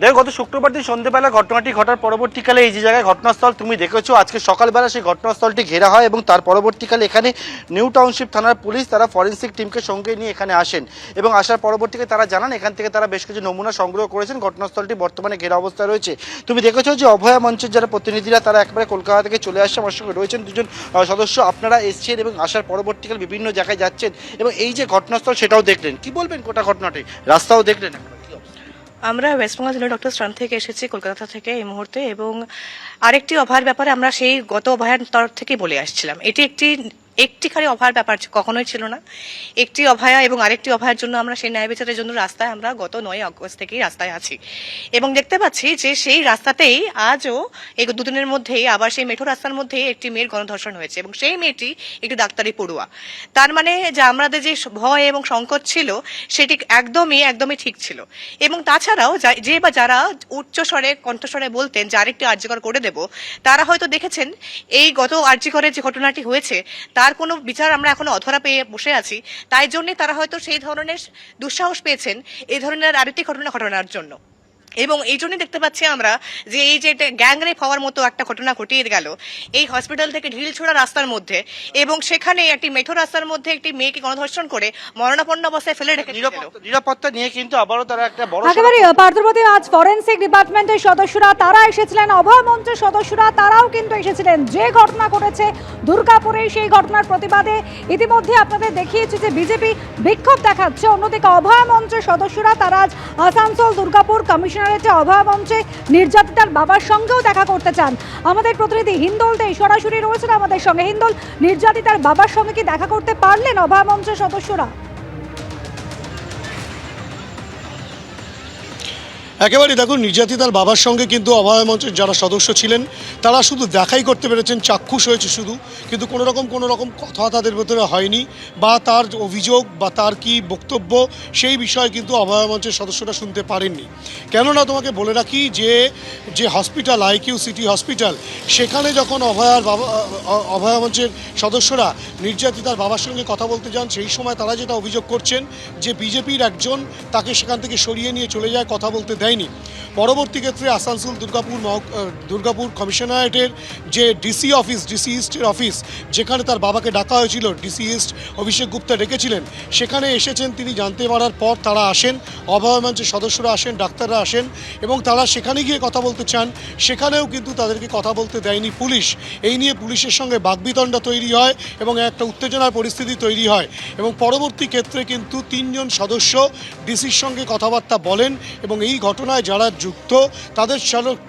দেখো, গত শুক্রবার দিন সন্ধ্যেবেলা ঘটনাটি ঘটার পরবর্তীকালে এই যে জায়গায় ঘটনাস্থল তুমি দেখেছ, আজকে সকালবেলা সেই ঘটনাস্থলটি ঘেরা হয় এবং তার পরবর্তীকালে এখানে নিউ টাউনশিপ থানার পুলিশ তারা ফরেন্সিক টিমকে সঙ্গে নিয়ে এখানে আসেন এবং আসার পরবর্তীতে তারা জানান, এখান থেকে তারা বেশ কিছু নমুনা সংগ্রহ করেছেন, ঘটনাস্থলটি বর্তমানে ঘেরা অবস্থায় রয়েছে। তুমি দেখেছ যে অভয়া মঞ্চের যারা প্রতিনিধিরা তারা একবারে কলকাতা থেকে চলে আসছে, আমার সঙ্গে রয়েছেন দুজন সদস্য, আপনারা এসছেন এবং আসার পরবর্তীকালে বিভিন্ন জায়গায় যাচ্ছেন এবং এই যে ঘটনাস্থল সেটাও দেখলেন। কি বলবেন গোটা ঘটনাটি? রাস্তাও দেখলেন? আমরা ওয়েস্ট বেঙ্গল জেলা ডক্টর স্ট্রান থেকে এসেছি কলকাতা থেকে এই মুহূর্তে এবং আরেকটি অভয়ার ব্যাপারে আমরা সেই গত অভয়ের তরফ থেকে বলে আসছিলাম। এটি একটি একটিখানি অভয়ার ব্যাপার কখনোই ছিল না। একটি অভয়া এবং আরেকটি অভয়ার জন্য আমরা সেই ন্যায় বিচারের জন্য রাস্তায় আমরা গত নয় আগস্ট থেকেই রাস্তায় আছি। এবং দেখতে পাচ্ছি যে সেই রাস্তাতেই আজও এই দুদিনের মধ্যেই আবার সেই মেঠো রাস্তার মধ্যে একটি মেয়ের গণধর্ষণ হয়েছে এবং সেই মেয়েটি একটি ডাক্তারি পড়ুয়া। তার মানে যে আমাদের যে ভয় এবং সংকট ছিল সেটি একদমই একদমই ঠিক ছিল। এবং তাছাড়াও যে বা যারা উচ্চ স্বরে, কণ্ঠস্বরে বলতেন যে আরেকটি আর্যকর করে দেব, তারা হয়তো দেখেছেন, এই গত আর্যকরের যে ঘটনাটি হয়েছে তার কোনো বিচার আমরা এখন অধরা পেয়ে বসে আছি, তাই জন্যে তারা হয়তো সেই ধরনের দুঃসাহস পেয়েছেন এই ধরনের আরেকটি ঘটনা ঘটনার জন্য। এবং এই জন্যই দেখতে পাচ্ছি আমরা যে এই যে গ্যাং রেপ হওয়ার মতো একটা ঘটনা ঘটিয়ে গেল এই হসপিটাল থেকে ঢিল ঢিলছোড়া রাস্তার মধ্যে এবং সেখানে একটি মেঠো রাস্তার মধ্যে একটি মেয়েকে গণধর্ষণ করে মরণাপন্ন অবস্থায় ফেলে রেখে নিরাপত্তা নিয়ে কিন্তু আবারও তারা একটা বড় একেবারে পার্থপ্রতি আজ ফরেন্সিক ডিপার্টমেন্টের সদস্যরা তারা এসেছিলেন অভয় মঞ্চের সদস্যরা তারাও কিন্তু এসেছিলেন। যে ঘটনা ঘটেছে দুর্গাপুরে সেই ঘটনার প্রতিবাদে ইতিমধ্যে আপনাদের দেখিয়েছি যে বিজেপি বিক্ষোভ দেখাচ্ছে। অন্যদিকে অভয় মঞ্চের সদস্যরা তারা আজ আসানসোল দুর্গাপুর কমিশনারেটে অভাব মঞ্চে নির্যাতিতার বাবার সঙ্গেও দেখা করতে চান। আমাদের প্রতিনিধি হিন্দল সরাসরি রয়েছেন আমাদের সঙ্গে। হিন্দল, নির্যাতিতার বাবার সঙ্গে কি দেখা করতে পারলেন অভাব মঞ্চের সদস্যরা? একেবারে দেখুন নির্যাতিতার বাবার সঙ্গে কিন্তু অভয় মঞ্চের যারা সদস্য ছিলেন, তারা শুধু দেখাই করতে পেরেছেন, চাক্ষুষ হয়েছে শুধু। কিন্তু কোনো রকম কোনো রকম কথা তাদের ভেতরে হয়নি বা তার অভিযোগ বা তার কি বক্তব্য সেই বিষয়ে কিন্তু অভয় মঞ্চের সদস্যরা শুনতে পারেননি। কেননা তোমাকে বলে রাখি যে যে হসপিটাল, আইকিউ সিটি হসপিটাল, সেখানে যখন অভয়ার বাবা অভয় মঞ্চের সদস্যরা নির্যাতিতার বাবার সঙ্গে কথা বলতে যান, সেই সময় তারা যেটা অভিযোগ করছেন যে, বিজেপির একজন তাকে সেখান থেকে সরিয়ে নিয়ে চলে যায়, কথা বলতে দেয়নি। পরবর্তী ক্ষেত্রে আসানসোল দুর্গাপুর দুর্গাপুর কমিশনারেটের যে ডিসি অফিস, ডিসি ইস্টের অফিস, যেখানে তার বাবাকে ডাকা হয়েছিল, ডিসি ইস্ট অভিষেক গুপ্তা ডেকেছিলেন, সেখানে এসেছেন তিনি জানতে পারার পর তারা আসেন অভয় মঞ্চের সদস্যরা আসেন, ডাক্তাররা আসেন, এবং তারা সেখানে গিয়ে কথা বলতে চান, সেখানেও কিন্তু তাদেরকে কথা বলতে দেয়নি পুলিশ। এই নিয়ে পুলিশের সঙ্গে বাগবিতণ্ডা তৈরি হয় এবং একটা উত্তেজনার পরিস্থিতি তৈরি হয়। এবং পরবর্তী ক্ষেত্রে কিন্তু তিনজন সদস্য ডিসির সঙ্গে কথাবার্তা বলেন এবং এই ঘটনায় যারা যুক্ত, তাদের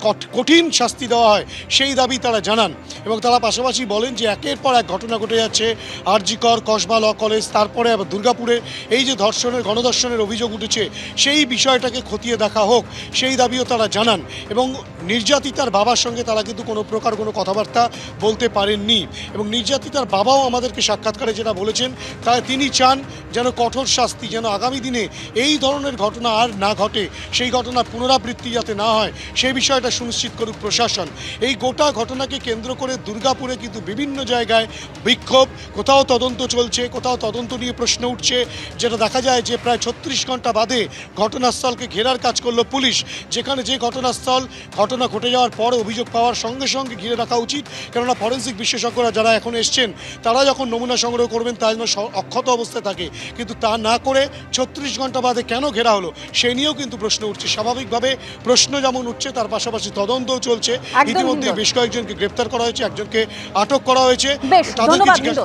কঠ- কঠিন শাস্তি দেওয়া হয়, সেই দাবি তারা জানান। এবং তারা পাশাপাশি বলেন যে একের পর এক ঘটনা ঘটে যাচ্ছে, আরজিকর, কসবা, ল কলেজ, তারপরে আবার দুর্গাপুরে। এই যে ধর্ষণের, গণধর্ষণের অভিযোগ উঠেছে, সেই বিষয়টাকে খতিয়ে দেখা হোক, সেই দাবিও তারা জানান। এবং নির্যাতিতার বাবার সঙ্গে তারা কিন্তু কোনো প্রকার কোনো কথাবার্তা বলতে পারেননি। এবং নির্যাতিতার বাবাও আমাদেরকে সাক্ষাৎকারে যেটা বলেছেন তাই তিনি চান যেন কঠোর শাস্তি, যেন আগামী দিনে এই ধরনের ঘটনা আর না ঘটে। সেই ঘটনার পুনরাবৃত্তি যাতে না হয়, সেই বিষয়টা সুনিশ্চিত করুক প্রশাসন। এই গোটা ঘটনাকে কেন্দ্র করে দুর্গাপুরে কিন্তু বিভিন্ন জায়গায় বিক্ষোভ, কোথাও তদন্ত চলছে, কোথাও তদন্ত নিয়ে প্রশ্ন উঠছে, যেটা দেখা যায় যে প্রায় ছত্রিশ ঘণ্টা বাদে ঘটনাস্থলকে ঘেরার কাজ করল পুলিশ। যেখানে যে ঘটনাস্থল, ঘটনা ঘটে যাওয়ার পর অভিযোগ পাওয়ার সঙ্গে সঙ্গে ঘিরে রাখা উচিত। কেননা ফরেন্সিক বিশেষজ্ঞরা যারা এখন এসছেন, তারা যখন নমুনা সংগ্রহ করবেন তা যেন অক্ষত অবস্থায় থাকে। কিন্তু তা না করে ছত্রিশ ঘণ্টা বাদে কেন ঘেরা হলো, সে নিয়েও কিন্তু প্রশ্ন উঠছে। স্বাভাবিকভাবে প্রশ্ন যেমন উঠছে তার পাশাপাশি তদন্তও চলছে। ইতিমধ্যে বেশ কয়েকজনকে গ্রেপ্তার করা হয়েছে একজনকে আটক করা হয়েছে। তাদেরকে জিজ্ঞাসা